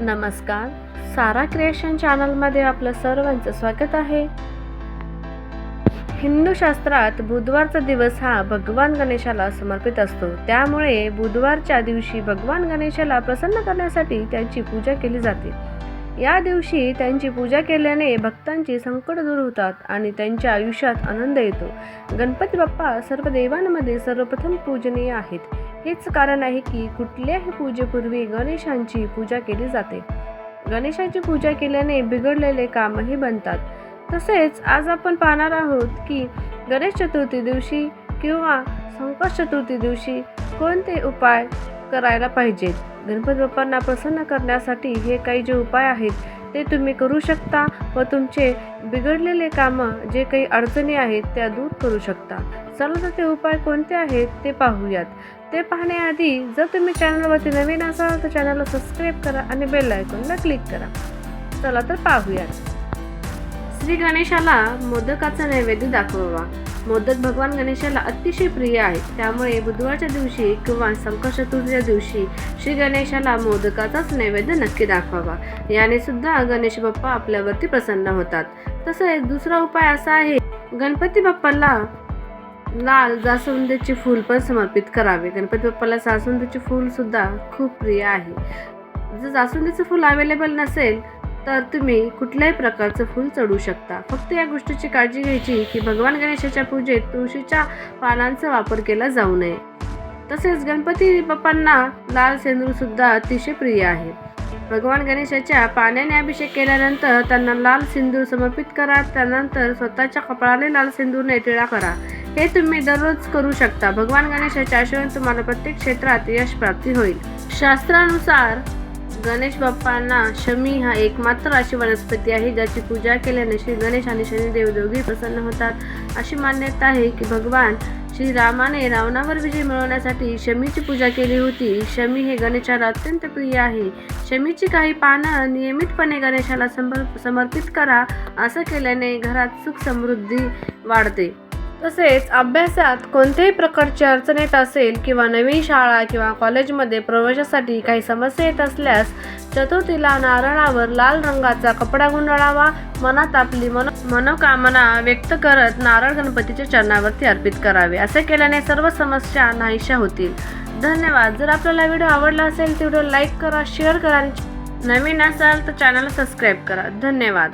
नमस्कार सारा क्रिएशन चॅनलमध्ये आपलं सर्वांचं स्वागत आहे. हिंदू शास्त्रात बुधवारचा दिवस हा भगवान गणेशाला समर्पित असतो. त्यामुळे बुधवारच्या दिवशी भगवान गणेशाला प्रसन्न करण्यासाठी त्यांची पूजा केली जाते. या दिवशी त्यांची पूजा केल्याने भक्तांची संकट दूर होतात आणि त्यांच्या आयुष्यात आनंद येतो. गणपती बाप्पा सर्व देवांमध्ये सर्वप्रथम पूजनीय आहेत. हेच कारण आहे की कुठल्याही पूजेपूर्वी गणेशांची पूजा केली जाते. गणेशाची पूजा केल्याने बिघडलेले कामही बनतात. तसेच आज आपण पाहणार आहोत की गणेश चतुर्थी दिवशी किंवा संकट चतुर्थी दिवशी कोणते उपाय करायला पाहिजेत? गणपती बाप्पांना प्रसन्न करण्यासाठी हे काही जे उपाय आहेत ते तुम्ही करू शकता व तुमचे बिघडलेले कामं जे काही अडचणी आहेत त्या दूर करू शकता. चला तर ते उपाय कोणते आहेत ते पाहूयात. ते पाहण्याआधी जर तुम्ही चॅनलवरती नवीन असाल तर चॅनलला सबस्क्राईब करा आणि बेल आयकॉनला क्लिक करा. चला तर पाहूयात. श्री गणेशाला मोदकाचा नैवेद्य दाखवावा. मोदक भगवान गणेशाला अतिशय प्रिय आहे. त्यामुळे बुधवारच्या दिवशी किंवा संकट चतुर्थीच्या दिवशी श्री गणेशाला मोदकाचाच नैवेद्य नक्की दाखवावा. याने सुद्धा गणेश बाप्पा आपल्यावरती प्रसन्न होतात. तसेच दुसरा उपाय असा आहे गणपती बाप्पाला लाल जास्वंदीचे फूल पण समर्पित करावे. गणपती बाप्पाला जास्वंदीचे फूल सुद्धा खूप प्रिय आहे. जर जास्वंदीचं फूल अवेलेबल नसेल तर तुम्ही कुठल्याही प्रकारचं फूल चढू शकता. फक्त या गोष्टीची काळजी घ्यायची की भगवान गणेशाच्या पूजेत तुळशीच्या पानांचा वापर केला जाऊ नये. तसेच गणपती बाप्पांना लाल सेंदूर सुद्धा अतिशय प्रिय आहे. भगवान गणेशाच्या पाण्याने अभिषेक केल्यानंतर त्यांना लाल सिंदूर समर्पित करा. त्यानंतर स्वतःच्या कपाळाने लाल सिंदूरने टिळा करा. हे तुम्ही दररोज करू शकता. भगवान गणेशाच्या आशीर्वाद तुम्हाला प्रत्येक क्षेत्रात यश प्राप्ती होईल. शास्त्रानुसार गणेश बाप्पांना शमी हा एकमात्र अशी वनस्पती आहे ज्याची पूजा केल्याने श्री गणेश आणि शनिदेव दोघी प्रसन्न होतात. अशी मान्यता आहे की भगवान श्रीरामाने रावणावर विजय मिळवण्यासाठी शमीची पूजा केली होती. शमी हे गणेशाला अत्यंत प्रिय आहे. शमीची काही पानं नियमितपणे गणेशाला समर्पित करा असं केल्याने घरात सुख समृद्धी वाढते. तसेच अभ्यासात कोणत्याही प्रकारची अडचण येत असेल किंवा नवीन शाळा किंवा कॉलेजमध्ये प्रवेशासाठी काही समस्या येत असल्यास चतुर्थीला नारळावर लाल रंगाचा कपडा गुंडाळावा मनात आपली मनो मनोकामना व्यक्त करत नारळ गणपतीच्या चरणावरती अर्पित करावे. असे केल्याने सर्व समस्या नाहीशा होतील. धन्यवाद. जर आपल्याला व्हिडिओ आवडला असेल तर व्हिडिओ लाईक करा शेअर करा नवीन असाल तर चॅनलला सबस्क्राईब करा. धन्यवाद.